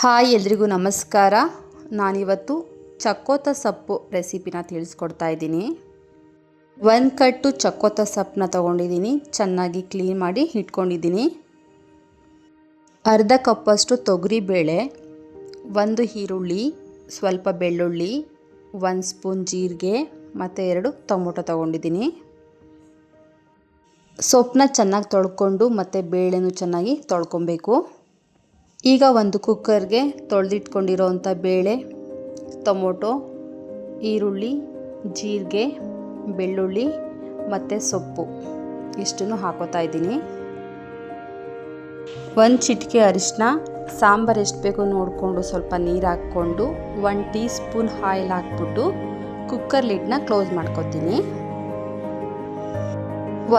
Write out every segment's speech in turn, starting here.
Hi ಎಲ್ರಿಗೂ ನಮಸ್ಕಾರ. ನಾನಿವತ್ತು ಚಕ್ಕೋತ ಸೊಪ್ಪು ರೆಸಿಪಿನ ತಿಳಿಸ್ಕೊಡ್ತಾ ಇದ್ದೀನಿ. ಒಂದು ಕಟ್ಟು ಚಕ್ಕೋತ ಸೊಪ್ಪನ್ನ ತೊಗೊಂಡಿದ್ದೀನಿ. ಚೆನ್ನಾಗಿ ಕ್ಲೀನ್ ಮಾಡಿ ಇಟ್ಕೊಂಡಿದ್ದೀನಿ. ಅರ್ಧ ಕಪ್ಪಷ್ಟು ತೊಗರಿ ಬೇಳೆ ಒಂದು ಈರುಳ್ಳಿ, ಸ್ವಲ್ಪ ಬೆಳ್ಳುಳ್ಳಿ, ಒಂದು ಸ್ಪೂನ್ ಜೀರಿಗೆ, ಮತ್ತು ಎರಡು ಟೊಮೊಟೊ ತೊಗೊಂಡಿದ್ದೀನಿ. ಸೊಪ್ಪನ್ನ ಚೆನ್ನಾಗಿ ತೊಳ್ಕೊಂಡು ಮತ್ತು ಬೇಳೆನೂ ಚೆನ್ನಾಗಿ ತೊಳ್ಕೊಬೇಕು. ಈಗ ಒಂದು ಕುಕ್ಕರ್ಗೆ ತೊಳೆದಿಟ್ಕೊಂಡಿರೋವಂಥ ಬೇಳೆ, ಟೊಮೊಟೊ, ಈರುಳ್ಳಿ, ಜೀರಿಗೆ, ಬೆಳ್ಳುಳ್ಳಿ ಮತ್ತು ಸೊಪ್ಪು. ಇಷ್ಟನ್ನು ಹಾಕೋತಾ ಇದ್ದೀನಿ. ಒಂದು ಚಿಟಿಕೆ ಅರಿಶಿನ ಸಾಂಬಾರು ಎಷ್ಟು ಬೇಕೋ ನೋಡಿಕೊಂಡು ಸ್ವಲ್ಪ ನೀರು ಹಾಕ್ಕೊಂಡು ಒನ್ ಟೀ ಸ್ಪೂನ್ ಆಯಿಲ್ ಹಾಕ್ಬಿಟ್ಟು ಕುಕ್ಕರ್ ಲಿಡ್ನ ಕ್ಲೋಸ್ ಮಾಡ್ಕೊತೀನಿ.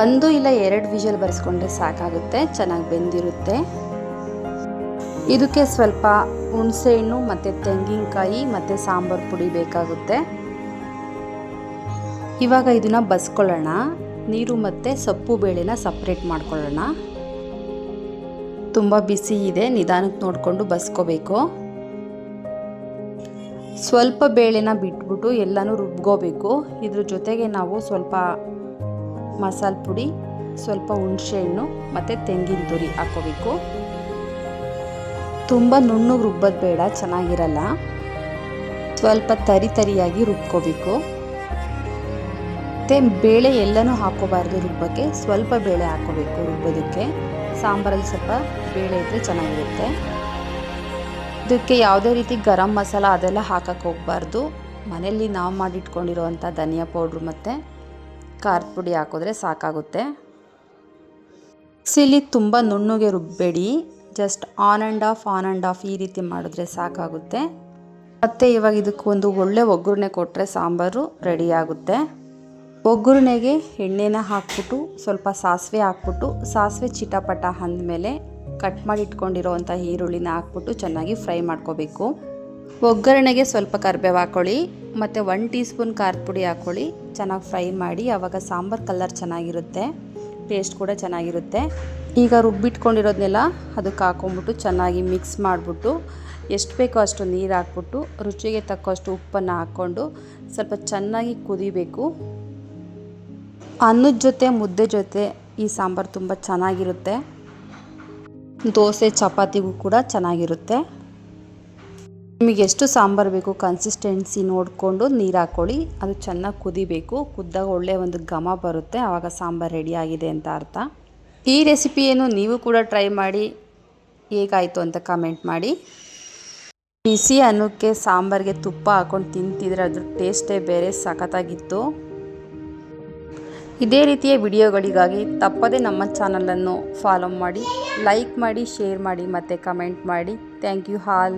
ಒಂದು ಇಲ್ಲ ಎರಡು ವಿಷಲ್ ಬರೆಸ್ಕೊಂಡ್ರೆ ಸಾಕಾಗುತ್ತೆ, ಚೆನ್ನಾಗಿ ಬೆಂದಿರುತ್ತೆ. ಇದಕ್ಕೆ ಸ್ವಲ್ಪ ಹುಣಸೆಹಣ್ಣು ಮತ್ತು ತೆಂಗಿನಕಾಯಿ ಮತ್ತು ಸಾಂಬಾರು ಪುಡಿ ಬೇಕಾಗುತ್ತೆ. ಇವಾಗ ಇದನ್ನು ಬಸ್ಕೊಳ್ಳೋಣ. ನೀರು ಮತ್ತು ಸೊಪ್ಪು ಬೇಳೆನ ಸಪ್ರೇಟ್ ಮಾಡ್ಕೊಳ್ಳೋಣ. ತುಂಬ ಬಿಸಿ ಇದೆ, ನಿಧಾನಕ್ಕೆ ನೋಡಿಕೊಂಡು ಬಸ್ಕೋಬೇಕು. ಸ್ವಲ್ಪ ಬೇಳೆನ ಬಿಟ್ಬಿಟ್ಟು ಎಲ್ಲನೂ ರುಬ್ಕೋಬೇಕು. ಇದ್ರ ಜೊತೆಗೆ ನಾವು ಸ್ವಲ್ಪ ಮಸಾಲೆ ಪುಡಿ, ಸ್ವಲ್ಪ ಹುಣಸೆಹಣ್ಣು ಮತ್ತು ತೆಂಗಿನ ತುರಿ ಹಾಕೋಬೇಕು ತುಂಬ ನುಣ್ಣಗೆ ರುಬ್ಬೋದು ಬೇಡ, ಚೆನ್ನಾಗಿರಲ್ಲ. ಸ್ವಲ್ಪ ತರಿ ತರಿಯಾಗಿ ರುಬ್ಕೋಬೇಕು. ಮತ್ತು ಬೇಳೆ ಎಲ್ಲನೂ ಹಾಕೋಬಾರ್ದು ರುಬ್ಬಕ್ಕೆ, ಸ್ವಲ್ಪ ಬೇಳೆ ಹಾಕೋಬೇಕು ರುಬ್ಬೋದಕ್ಕೆ. ಸಾಂಬಾರಲ್ಲಿ ಸ್ವಲ್ಪ ಬೇಳೆ ಇದ್ದರೆ ಚೆನ್ನಾಗಿರುತ್ತೆ. ಇದಕ್ಕೆ ಯಾವುದೇ ರೀತಿ ಗರಂ ಮಸಾಲ ಅದೆಲ್ಲ ಹಾಕಕ್ಕೆ ಹೋಗಬಾರ್ದು. ಮನೆಯಲ್ಲಿ ನಾವು ಮಾಡಿಟ್ಕೊಂಡಿರೋವಂಥ ಧನಿಯಾ ಪೌಡ್ರು ಮತ್ತು ಖಾರದ ಪುಡಿ ಹಾಕಿದ್ರೆ ಸಾಕಾಗುತ್ತೆ. ಸಿಲಿ ತುಂಬ ನುಣ್ಣಗೆ ರುಬ್ಬಬೇಡಿ just on and off on and off ಈ ರೀತಿ ಮಾಡಿದ್ರೆ ಸಾಕಾಗುತ್ತೆ. ಮತ್ತು ಇವಾಗ ಇದಕ್ಕೆ ಒಂದು ಒಳ್ಳೆ ಒಗ್ಗರಣೆ ಕೊಟ್ಟರೆ ಸಾಂಬಾರು ರೆಡಿಯಾಗುತ್ತೆ ಒಗ್ಗರಣೆಗೆ ಎಣ್ಣೆನ ಹಾಕ್ಬಿಟ್ಟು, ಸ್ವಲ್ಪ ಸಾಸಿವೆ ಹಾಕ್ಬಿಟ್ಟು, ಸಾಸಿವೆ ಚಿಟಪಟ ಅಂದಮೇಲೆ ಕಟ್ ಮಾಡಿ ಇಟ್ಕೊಂಡಿರೋವಂಥ ಈರುಳ್ಳಿನ ಹಾಕ್ಬಿಟ್ಟು ಚೆನ್ನಾಗಿ ಫ್ರೈ ಮಾಡ್ಕೋಬೇಕು. ಒಗ್ಗರಣೆಗೆ ಸ್ವಲ್ಪ ಕರಿಬೇವು ಹಾಕ್ಕೊಳ್ಳಿ ಮತ್ತು ಒನ್ ಟೀ ಸ್ಪೂನ್ ಖಾರದ ಪುಡಿ ಹಾಕ್ಕೊಳ್ಳಿ ಚೆನ್ನಾಗಿ ಫ್ರೈ ಮಾಡಿ ಆವಾಗ ಸಾಂಬಾರು ಕಲರ್ ಚೆನ್ನಾಗಿರುತ್ತೆ ಟೇಸ್ಟ್ ಕೂಡ ಚೆನ್ನಾಗಿರುತ್ತೆ. ಈಗ ರುಬ್ಬಿಟ್ಕೊಂಡಿರೋದನ್ನೆಲ್ಲ ಅದಕ್ಕೆ ಹಾಕೊಂಬಿಟ್ಟು ಚೆನ್ನಾಗಿ ಮಿಕ್ಸ್ ಮಾಡಿಬಿಟ್ಟು ಎಷ್ಟು ಬೇಕೋ ಅಷ್ಟು ನೀರು ಹಾಕ್ಬಿಟ್ಟು ರುಚಿಗೆ ತಕ್ಕಷ್ಟು ಉಪ್ಪನ್ನು ಹಾಕ್ಕೊಂಡು ಸ್ವಲ್ಪ ಚೆನ್ನಾಗಿ ಕುದಿಬೇಕು. ಅನ್ನದ ಜೊತೆ, ಮುದ್ದೆ ಜೊತೆ ಈ ಸಾಂಬಾರು ತುಂಬ ಚೆನ್ನಾಗಿರುತ್ತೆ. ದೋಸೆ, ಚಪಾತಿಗೂ ಕೂಡ ಚೆನ್ನಾಗಿರುತ್ತೆ. ನಿಮಗೆ ಎಷ್ಟು ಸಾಂಬಾರು ಬೇಕು ಕನ್ಸಿಸ್ಟೆನ್ಸಿ ನೋಡಿಕೊಂಡು ನೀರು ಹಾಕ್ಕೊಳ್ಳಿ. ಅದು ಚೆನ್ನಾಗಿ ಕುದಿಬೇಕು. ಕುದ್ದಾಗ ಒಳ್ಳೆಯ ಒಂದು ಘಮ ಬರುತ್ತೆ. ಆವಾಗ ಸಾಂಬಾರು ರೆಡಿಯಾಗಿದೆ ಅಂತ ಅರ್ಥ. ಈ ರೆಸಿಪಿಯನ್ನು ನೀವು ಕೂಡ ಟ್ರೈ ಮಾಡಿ. ಹೇಗಾಯಿತು ಅಂತ ಕಮೆಂಟ್ ಮಾಡಿ. ಬಿಸಿ ಅನ್ನಕ್ಕೆ ಸಾಂಬಾರಿಗೆ ತುಪ್ಪ ಹಾಕೊಂಡು ತಿಂತಿದ್ರೆ ಅದ್ರ ಟೇಸ್ಟೇ ಬೇರೆ ಸಖತ್ತಾಗಿತ್ತು. ಇದೇ ರೀತಿಯ ವಿಡಿಯೋಗಳಿಗಾಗಿ ತಪ್ಪದೇ ನಮ್ಮ ಚಾನಲನ್ನು ಫಾಲೋ ಮಾಡಿ ಲೈಕ್ ಮಾಡಿ ಶೇರ್ ಮಾಡಿ ಮತ್ತು ಕಮೆಂಟ್ ಮಾಡಿ. Thank you all